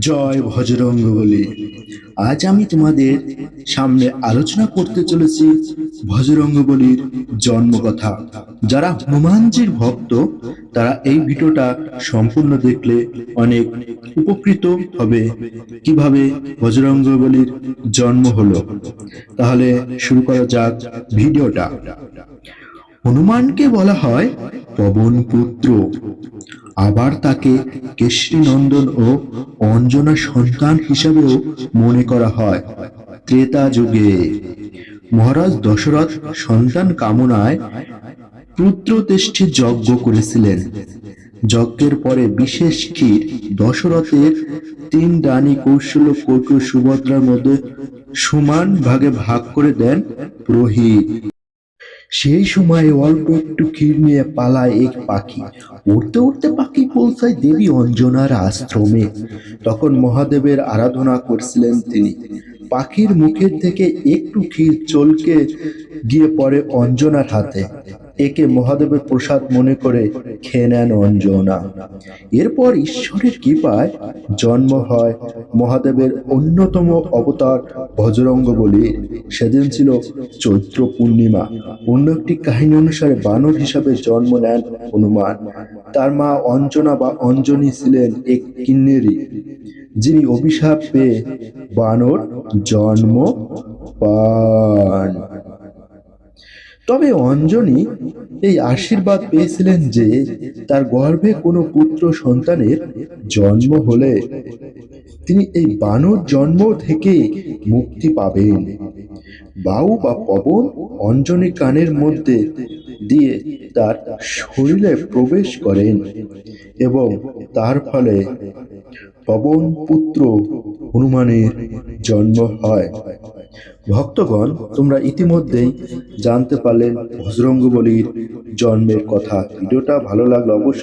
জয় ভজরঙ্গ বলি আজ আমি তোমাদের সামনে আলোচনা করতে চলেছি ভজরঙ্গ বলির জন্মকথা। যারা হনুমানজির ভক্ত, তারা এই ভিডিওটা সম্পূর্ণ দেখলে অনেক উপকৃত হবে কীভাবে ভজরঙ্গ বলির জন্ম হলো। তাহলে শুরু করা যাক ভিডিওটা। হনুমানকে বলা হয় পবন পুত্র আবার তাকে কেশরীনন্দন ও অঞ্জনা সন্তান হিসাবেও মনে করা হয়। ত্রেতা যুগে। মহারাজ দশরথ সন্তান কামনায় পুত্রতেষ্ঠী যজ্ঞ করেছিলেন। যজ্ঞের পরে বিশেষ ক্ষীর দশরথের তিন রানী কৌশল কৈক সুভদ্রার মধ্যে সমান ভাগে ভাগ করে দেন পুরোহিত। সেই সময় অল্প একটু ক্ষীর নিয়ে পালায় এক পাখি। উড়তে উড়তে পাখি পৌঁছায় দেবী অঞ্জনার আশ্রমে। তখন মহাদেবের আরাধনা করছিলেন তিনি। পাখির মুখের থেকে একটু ক্ষীর চলকে গিয়ে পড়ে অঞ্জনার হাতে। একে মহাদেবের প্রসাদ মনে করে খেয়ে নেন অঞ্জনা। এরপর ঈশ্বরের কৃপায় জন্ম হয় মহাদেবের অন্যতম অবতার বজরঙ্গ বলি। সেদিন ছিল চৈত্র পূর্ণিমা। অন্য একটি কাহিনী অনুসারে বানর হিসাবে জন্ম নেন হনুমান। তার মা অঞ্জনা বা অঞ্জনী ছিলেন এক কিন্নেরী, যিনি অভিশাপ পেয়ে বানর জন্ম পান। তবে অঞ্জনী এই আশীর্বাদ পেয়েছিলেন যে তার গর্ভে কোনো পুত্র সন্তানের জন্ম হলে তিনি এই বানর জন্ম থেকে মুক্তি পাবেন। বাউ বা পবন অঞ্জনী কানের মধ্যে দিয়ে তার শরীরে প্রবেশ করেন এবং তার ফলে পবন পুত্র হনুমানের জন্ম হয়। ভক্তগণ তোমরা ইতিমধ্যেই জানতে পারলেন বজরঙ্গবলীর জন্মের কথা। ভিডিওটা ভালো লাগলে অবশ্যই